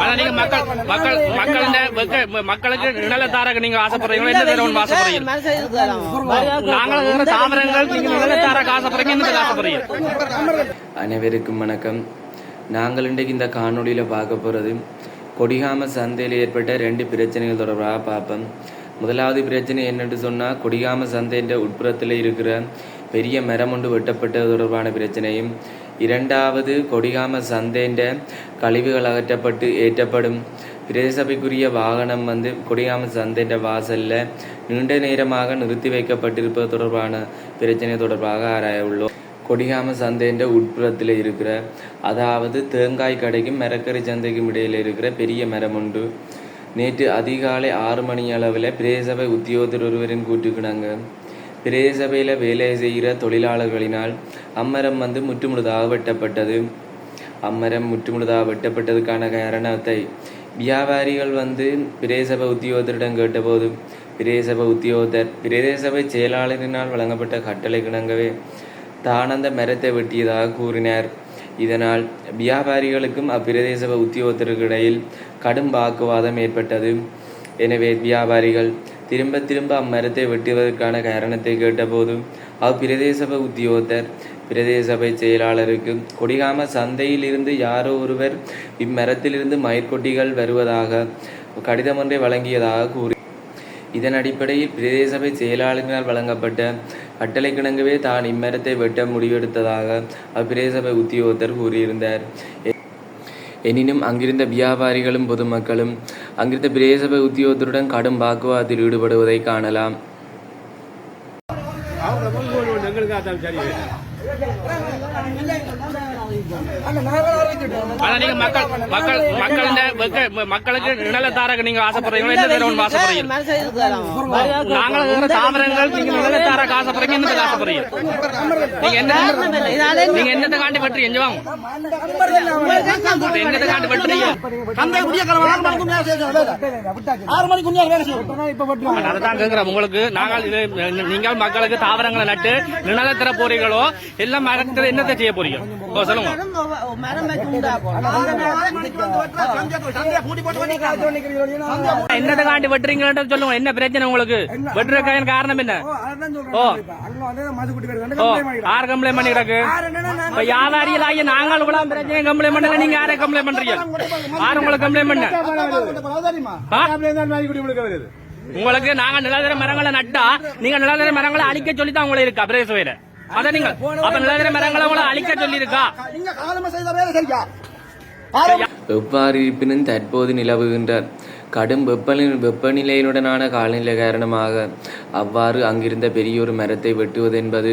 ஆனா நீங்க மக்கள் மக்கள் மக்கள் மக்களுக்கு நிழல தாரக நீங்க ஆசைப்படுறீங்களா? என்ன தரணும் ஆசைப்படுறீங்க? நாங்களும் வேற தாவரங்கள் நீங்க நிழல தாரக ஆசைப்படுறீங்க என்ன ஆசைப்படுறீங்க? அனைவருக்கும் வணக்கம். நாங்கள் இன்றைக்கு இந்த காணொளியில் பார்க்க போகிறது கொடிகாம சந்தையில் ஏற்பட்ட ரெண்டு பிரச்சனைகள் தொடர்பாக பார்ப்போம். முதலாவது பிரச்சனை என்னென்று சொன்னால் கொடிகாம சந்தைன்ற உட்புறத்தில் இருக்கிற பெரிய மரம் ஒன்று வெட்டப்பட்டது தொடர்பான பிரச்சனையும் இரண்டாவது கொடிகாம சந்தைன்ற கழிவுகள் அகற்றப்பட்டு ஏற்றப்படும். பிரதேசபைக்குரிய வாகனம் வந்து கொடிகாம சந்தைன்ற வாசல்ல நீண்ட நேரமாக நிறுத்தி வைக்கப்பட்டிருப்பது தொடர்பான பிரச்சனை தொடர்பாக ஆராய உள்ளோம் கொடிகாம சந்தைன்ற உட்புறத்தில் இருக்கிற அதாவது தேங்காய் கடைக்கும் மரக்கறி சந்தைக்கும் இடையில் இருக்கிற பெரிய மரம் உண்டு. நேற்று அதிகாலை ஆறு மணி அளவில் பிரதேசபை உத்தியோகத்தர் ஒருவரின் கூட்டுக்கினாங்க பிரதேசபையில் வேலை செய்கிற தொழிலாளர்களினால் அம்மரம் வந்து முற்றுமுழுதாக வெட்டப்பட்டது. அம்மரம் முற்றுமுழுதாக வெட்டப்பட்டதுக்கான காரணத்தை வியாபாரிகள் வந்து பிரதேசபை உத்தியோகத்தரிடம் கேட்டபோது பிரதேசபை உத்தியோகத்தர் பிரதேசபை செயலாளரினால் வழங்கப்பட்ட கட்டளை கிணங்கவே தான் அந்த மரத்தை வெட்டியதாக கூறினார். இதனால் வியாபாரிகளுக்கும் அப்பிரதேச உத்தியோகத்தருக்கு இடையில் கடும் வாக்குவாதம் ஏற்பட்டது. எனவே வியாபாரிகள் திரும்ப திரும்ப அம்மரத்தை வெட்டுவதற்கான காரணத்தை கேட்டபோது அப்பிரதேச உத்தியோகத்தர் பிரதேசபை செயலாளருக்கு கொடிகாம சந்தையிலிருந்து யாரோ ஒருவர் இம்மரத்திலிருந்து மயிர்கொட்டிகள் வருவதாக கடிதம் ஒன்றை வழங்கியதாக கூறி இதன் அடிப்படையில் பிரதேசபை செயலாளர்களால் வழங்கப்பட்ட கட்டளை கிணங்கவே தான் இம்மரத்தை வெட்ட முடிவெடுத்ததாக அப்பிரதேசபை உத்தியோகத்தர் கூறியிருந்தார். எனினும் அங்கிருந்த வியாபாரிகளும் பொதுமக்களும் அங்கிருந்த பிரேசபை உத்தியோகத்துடன் கடும் வாக்குவாதத்தில் ஈடுபடுவதை காணலாம். எங்களுக்கு மக்களுக்கு நிழல தாரக நீங்க ஆசைப்படுறீங்களா? என்ன தரணும் ஆசைப்படுறீங்க? நாங்களும் வேற தாவரங்கள் நீங்க நிழல தாரக ஆசைப்படுறீங்க என்ன ஆசைப்படுறீங்க? நீங்க என்ன நீங்க என்னத்தை காண்டி பற்றி எங்க வாங்க. என்னத்தை காண்டி ஆறு மணிக்கு அதான் உங்களுக்கு நாங்கள் நீங்கள் மக்களுக்கு தாவரங்களை நட்டு நிழல தர போறீங்களோ எல்லாம் மரத்துல என்னத்தை செய்ய போறீங்க? சொல்லுங்க என்னத்தை காண்டி வெட்டுறீங்கன்னு சொல்லுங்க என்ன பிரச்சனை உங்களுக்கு வெட்டுறதுக்கான காரணம் என்ன ஓ. ஓ யார் கம்ப்ளைண்ட் பண்ணி கிடக்கு இப்ப வியாபாரிகள் ஆகிய நாங்கள் கூட பிரச்சனை கம்ப்ளைண்ட் பண்ணல நீங்க யாரை கம்ப்ளைண்ட் பண்றீங்க யார் உங்களுக்கு கம்ப்ளைண்ட் பண்ண உங்களுக்கு நாங்க நிலதர மரங்களை நட்டா நீங்க நிலதர மரங்களை அழிக்க சொல்லி தான் உங்களை இருக்கா பிரதேச அத நீங்க அப்ப நிலதர மரங்களை உங்களை அழிக்க சொல்லி இருக்கா நீங்க காலமா செய்த வேலை சரியா? எவ்வாறு இருப்பினும் தற்போது நிலவுகின்ற கடும் வெப்பநிலை வெப்பநிலையுடனான காலநிலை காரணமாக அவ்வாறு அங்கிருந்த பெரியோர் மரத்தை வெட்டுவது என்பது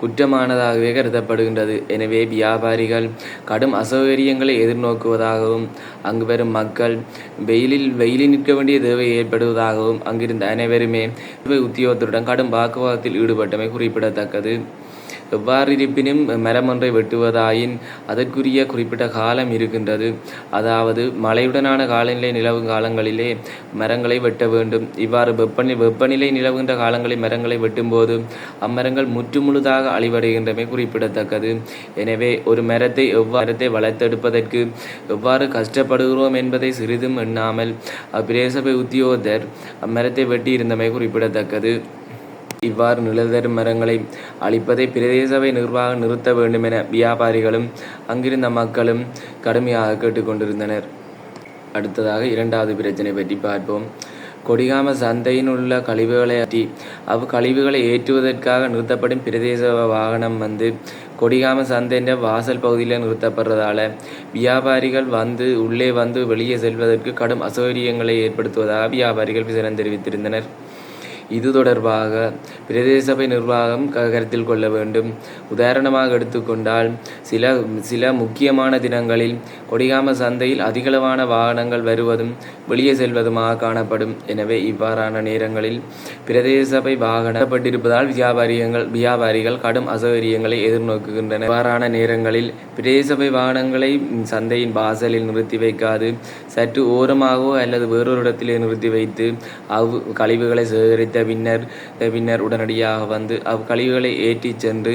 குற்றமானதாகவே கருதப்படுகின்றது. எனவே வியாபாரிகள் கடும் அசௌகரியங்களை எதிர்நோக்குவதாகவும் அங்கு வரும் மக்கள் வெயிலில் வெயிலில் நிற்க வேண்டிய தேவை ஏற்படுவதாகவும் அங்கிருந்த அனைவருமே உத்தியோகத்தருடன் கடும் வாக்குவாதத்தில் ஈடுபட்டமை குறிப்பிடத்தக்கது. எவ்வாறு இருப்பினும் மரம் ஒன்றை வெட்டுவதாயின் அதற்குரிய குறிப்பிட்ட காலம் இருக்கின்றது. அதாவது மழையுடனான காலநிலை நிலவும் காலங்களிலே மரங்களை வெட்ட வேண்டும். இவ்வாறு வெப்பநிலை வெப்பநிலை நிலவுகின்ற காலங்களில் மரங்களை வெட்டும்போது அம்மரங்கள் முற்றுமுழுதாக அழிவடைகின்றமை குறிப்பிடத்தக்கது. எனவே ஒரு மரத்தை எவ்வாறத்தை வளர்த்தெடுப்பதற்கு எவ்வாறு கஷ்டப்படுகிறோம் என்பதை சிறிதும் எண்ணாமல் அப்பிரேசபை உத்தியோகத்தர் அம்மரத்தை வெட்டியிருந்தமை குறிப்பிடத்தக்கது. இவ்வாறு நிலதரும் மரங்களை அழிப்பதை பிரதேசபை நிர்வாகம் நிறுத்த வேண்டும் என வியாபாரிகளும் அங்கிருந்த மக்களும் கடுமையாக கேட்டுக்கொண்டிருந்தனர். அடுத்ததாக இரண்டாவது பிரச்சனை பற்றி பார்ப்போம். கொடிகாம சந்தையில் உள்ள கழிவுகளை அற்றி அவ் கழிவுகளை ஏற்றுவதற்காக நிறுத்தப்படும் பிரதேச வாகனம் வந்து கொடிகாம சந்தைன்ற வாசல் பகுதியில் நிறுத்தப்படுறதால வியாபாரிகள் வந்து உள்ளே வந்து வெளியே செல்வதற்கு கடும் அசௌகரியங்களை ஏற்படுத்துவதாக வியாபாரிகள் விசனம் தெரிவித்திருந்தனர். இது தொடர்பாக பிரதேச சபை நிர்வாகம் கருத்தில் கொள்ள வேண்டும். உதாரணமாக எடுத்துக்கொண்டால் சில சில முக்கியமான தினங்களில் கொடிகாம சந்தையில் அதிகளவான வாகனங்கள் வருவதும் வெளியே செல்வதுமாக காணப்படும். எனவே இவ்வாறான நேரங்களில் பிரதேச சபை வாகனப்பட்டிருப்பதால் வியாபாரிகள் வியாபாரிகள் கடும் அசௌகரியங்களை எதிர்நோக்குகின்றனர். இவ்வாறான நேரங்களில் பிரதேச சபை வாகனங்களை சந்தையின் வாசலில் நிறுத்தி வைக்காது சற்று ஓரமாகவோ அல்லது வேறொரு இடத்திலே நிறுத்தி வைத்து அவ் கழிவுகளை சேகரித்த பின்னர் பின்னர் உடனடியாக வந்து அக்கழிவுகளை ஏற்றிச் சென்று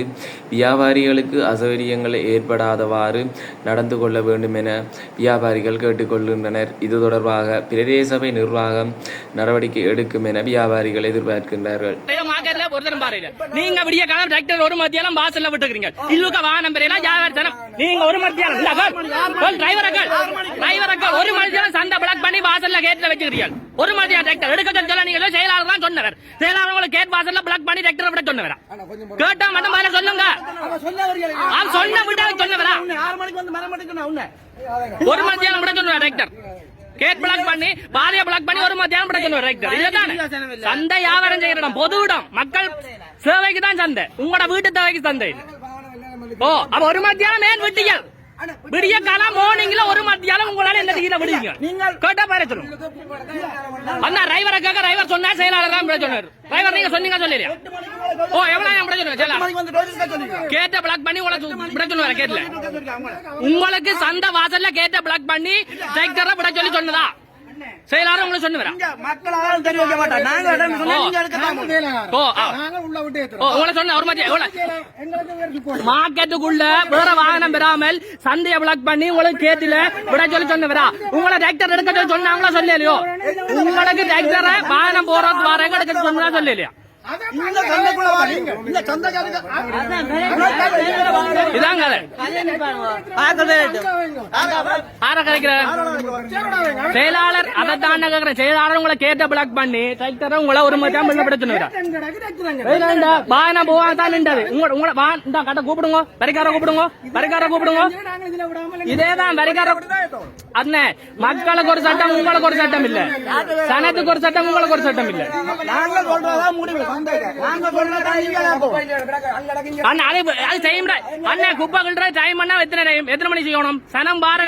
வியாபாரிகளுக்கு அசௌகரியங்கள் ஏற்படாதவாறு நடந்து கொள்ள வேண்டும் என வியாபாரிகள் கேட்டுக்கொள்கின்றனர். இது தொடர்பாக பிரதேசபை நிர்வாகம் நடவடிக்கை எடுக்கும் என வியாபாரிகள் எதிர்பார்க்கின்றார்கள். நீங்க விடிய காலம் டிராக்டர் ஒரு மத்தியாலம் வாசல்ல விட்டுக்கிறீங்க. இல்லுக்க வாகனம் பெரியலாம் ஜாகிரதை தரம். நீங்க ஒரு மத்தியாலம் இல்ல டிரைவர்கள் டிரைவர்கள் ஒரு மத்தியாலம் சண்டை பிளாக் பண்ணி வாசல்ல கேட்ல வச்சுக்கிறீங்க ஒரு மத்தியாலம் டிராக்டர் எடுக்க சொல்ல நீங்க செயலாளர் தான் சொன்னவர். செயலாளர் உங்களை கேட் வாசல்ல பிளாக் பண்ணி டிராக்டர் விட சொன்னவரா? கேட்டா மட்டும் மேல சொல்லுங்க. அவன் சொன்ன விட சொன்னவரா? ஆறு மணிக்கு வந்து மரம் எடுக்கணும் உன்னை ஒரு மத்தியானம் விட சொல்லுவார் டிராக்டர் கேட் பிளாக் பண்ணி பாதைய பிளாக் பண்ணி ஒரு மத்தியானம் விட சொல்லுவார் டிராக்டர் இதுதானே? சந்தை வியாபாரம் செய்யற இடம் பொது இடம். மக்கள் சேவைக்கு தான் சந்தை. உங்களோட வீட்டு தேவைக்கு சந்தை. ஓ அப்ப ஒரு மத்தியானம் ஏன் விட்டீங்க? விடிய காலம் மார்னிங்ல ஒரு மத்தியானம் உங்களால என்ன கீழே விடுவீங்க கேட்டா பாரு சொல்லுங்க அண்ணா டிரைவரை கேட்க டிரைவர் சொன்னா செயலாளர் தான் சொன்னார். டிரைவர் நீங்க சொன்னீங்க சொல்லலையா ஓ எவ்வளவு டோஜிஸ்கா சொல்லிருக்கா கேட்ட பிளாக் பண்ணி உங்களை விட சொல்லுவாரு கேட்ல உங்களுக்கு சந்த வாசல்ல கேட்ட பிளாக் பண்ணி டிராக்டரை விட சொல்லி சொன்னதா? செயலாளர் உங்களுக்கு சொன்னவரா மக்கள் யாரும் தெரிய வைக்க மாட்டோம் நாங்க இடம் சொன்னா நீங்க எடுக்க தான். ஓ. நாங்க உள்ள விட்டு ஏத்துறோம். உங்களை சொன்ன ஒரு மாதிரி எங்களுக்கு வேறு support. மார்க்கெட்டுக்குள்ள வேற வாகனம் பெறாமல் சந்தையை பிளாக் பண்ணி உங்களுக்கு கேட்டில விட சொல்லி சொன்னவரா உங்களை டிராக்டர் எடுக்க சொல்லி சொன்னாங்களா சொல்லலையோ உங்களுக்கு டிராக்டரை வாகனம் போறது வாரங்க எடுக்க சொன்னா சொல்லலையா இந்த சந்தைக்குள்ள வாங்க. இந்த சந்தைக்காரங்க இதாங்க அது. ஆற கிடைக்கிற செயலாளர் அதை தான் கேக்குற செயலாளர் உங்களை கேட்ட பிளாக் பண்ணி டிராக்டரை உங்களை ஒரு பிள்ளை விட சொன்னவரா வாகன போவா தான் நின்றது. உங்க உங்கள வா இந்த கட்ட கூப்பிடுங்க. வரிக்கார கூப்பிடுங்க. வரிக்கார கூப்பிடுங்க. இதேதான் வரிக்கார அண்ணே மக்களுக்கு ஒரு சட்டம் உங்களுக்கு ஒரு சட்டம் இல்ல. சனத்துக்கு ஒரு சட்டம் உங்களுக்கு ஒரு சட்டம் இல்ல. நாங்க சொல்றதா முடிவு அண்ணா அது டைம் அண்ணா அண்ணே குப்பை கிள்ற டைம் பண்ணா எத்தனை டைம் எத்தனை மணி செய்யணும்? சனம் பார